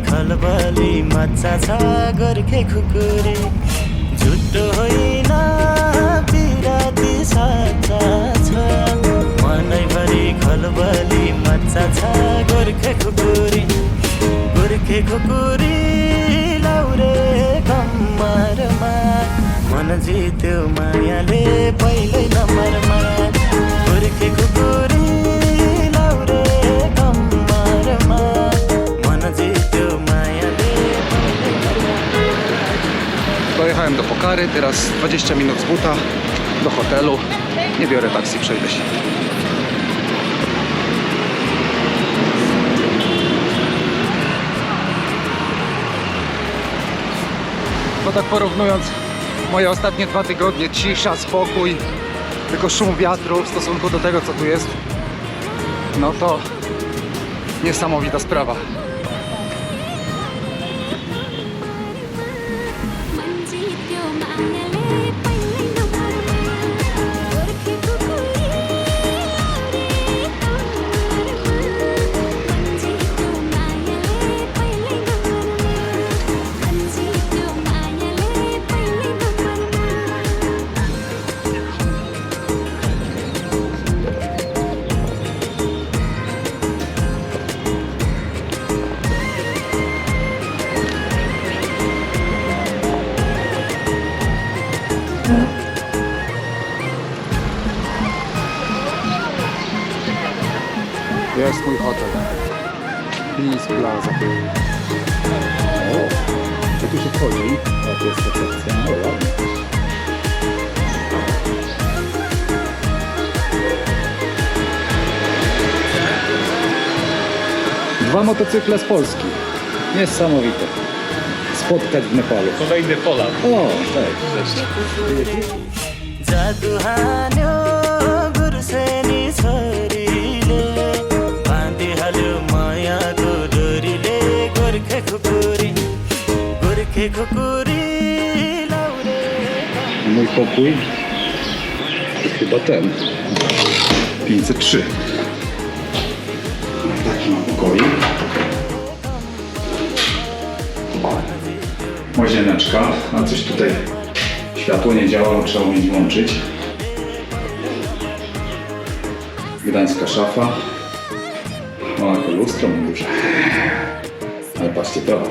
खलबली मजा छ गोर्खे खुकुरी। झुटो होइन बिराती साचा छ। मनैभरि खलबली मजा छ गोर्खे खुकुरी। गोर्खे खुकुरी लाउरे कम्मरमा। मन जित्यो मायाले Dojechałem do Pokary, teraz 20 minut z buta do hotelu. Nie biorę taksi, przejdę się. Bo tak porównując moje ostatnie dwa tygodnie, cisza, spokój, tylko szum wiatru w stosunku do tego, co tu jest, no to niesamowita sprawa. Jest mój hotel. Peace Plaza. O, co tu się? O, tu jest recepcja. Dwa motocykle z Polski. Niesamowite. Spotkać w Nepalu. Kolejny Polak. O, cześć. जादु Mój pokój. Chyba ten. 503. Taki mam pokoik. Łazieneczka. A coś tutaj światło nie działa, trzeba umieć włączyć. Gdańska szafa. O, jako lustro mam duże. Ale patrzcie to.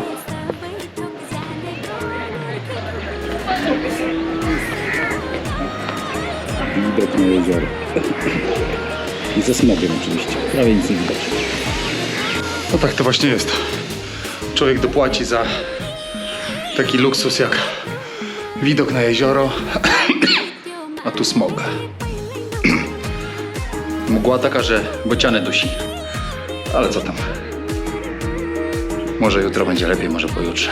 Na jezioro. I ze smogiem oczywiście. Prawie nic nie widać. No tak to właśnie jest. Człowiek dopłaci za taki luksus jak widok na jezioro, a tu smog. Mgła taka, że bocianę dusi. Ale co tam? Może jutro będzie lepiej, może pojutrze.